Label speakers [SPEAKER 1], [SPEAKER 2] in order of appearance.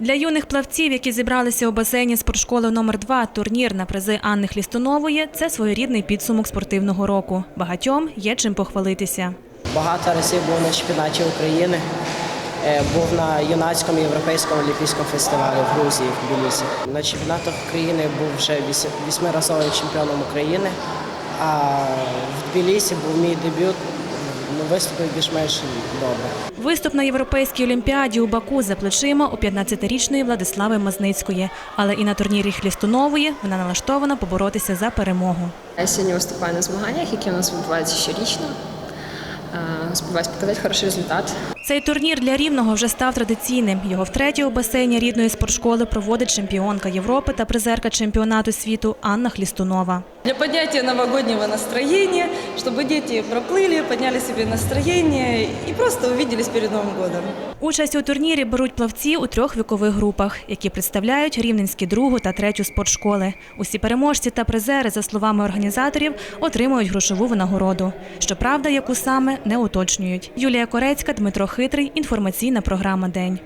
[SPEAKER 1] Для юних плавців, які зібралися у басейні спортшколи номер 2 турнір на призи Анни Хлістунової – це своєрідний підсумок спортивного року. Багатьом є чим похвалитися.
[SPEAKER 2] Багато разів був на чемпіонаті України, е, був на юнацькому європейському олімпійському фестивалі в Грузії, в Тбілісі. На чемпіонатах України був вже вісьмиразовим чемпіоном України, а в Тбілісі був мій дебют. Ну, виступив більш-менш добре.
[SPEAKER 1] Виступ на Європейській олімпіаді у Баку за плечима у 15-річної Владислави Мазницької. Але і на турнірі Хлістунової вона налаштована поборотися за перемогу.
[SPEAKER 3] Я сьогодні виступаю на змаганнях, які у нас відбуваються щорічно. Е, Сподіваюсь показати хороший результат.
[SPEAKER 1] Цей турнір для Рівного вже став традиційним. Його втретє у басейні рідної спортшколи проводить чемпіонка Європи та призерка чемпіонату світу Анна Хлістунова.
[SPEAKER 4] Для поднятия новогоднего настроения, чтобы дети проплыли, подняли себе настроение и просто увиделись перед Новым годом.
[SPEAKER 1] Участь у турнірі беруть плавці у трьох вікових групах, які представляють рівненські другу та третю спортшколи. Усі переможці та призери, за словами організаторів, отримують грошову винагороду. Щоправда, яку саме не уточнюють. Юлія Корецька, Дмитро Хитрий. Інформаційна програма День.